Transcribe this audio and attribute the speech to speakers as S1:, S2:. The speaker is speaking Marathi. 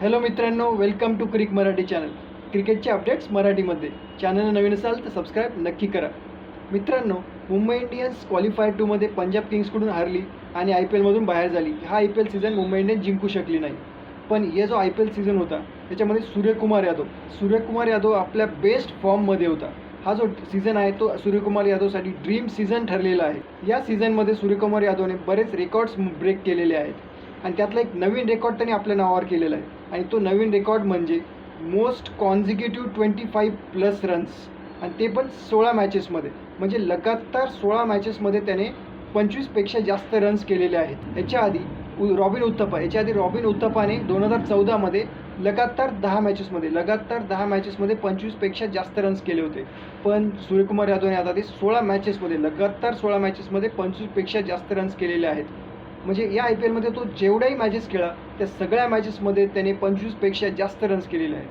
S1: हॅलो मित्रांनो welcome to Crick Marathi channel क्रिकेटचे अपडेट्स मराठीमध्ये. चॅनल नवीन असाल तर सबस्क्राईब नक्की करा. मित्रांनो मुंबई इंडियन्स क्वालिफायर टूमध्ये पंजाब किंग्सकडून हारली आणि आय पी एलमधून बाहेर झाली. हा I P L season Mumbai Indians जिंकू शकली नाही. पण या जो आय पी एल सीझन होता त्याच्यामध्ये सूर्यकुमार यादव. सूर्यकुमार यादव आपल्या बेस्ट फॉर्ममध्ये होता. हा जो सीझन आहे तो सूर्यकुमार यादवसाठी ड्रीम सीझन ठरलेला आहे. या सीझनमध्ये सूर्यकुमार यादवने बरेच रेकॉर्ड्स ब्रेक केलेले आहेत. आणि त्यातला एक नवीन रेकॉर्ड त्याने आपल्या नावावर केलेला आहे. आणि तो नवीन रेकॉर्ड म्हणजे most consecutive twenty five plus runs. आणि ते पण सोळा मॅचेसमध्ये म्हणजे लगातार सोळा मॅचेसमध्ये त्याने पंचवीसपेक्षा जास्त रन्स केलेले आहेत. याच्या आधी उ- रॉबिन उत्तपा. याच्या आधी रॉबिन उत्तपाने दोन हजार चौदामध्ये लगातार दहा मॅचेसमध्ये लगातार दहा मॅचेसमध्ये पंचवीसपेक्षा जास्त रन्स केले होते. पण सूर्यकुमार यादवने आता ते सोळा मॅचेसमध्ये लगातार सोळा मॅचेसमध्ये पंचवीसपेक्षा जास्त रन्स केलेले आहेत. म्हणजे या आय पी एलमध्ये तो जेवढ्याही मॅचेस खेळा त्या सगळ्या मॅचेसमध्ये त्याने पंचवीसपेक्षा जास्त रन्स केलेले आहेत.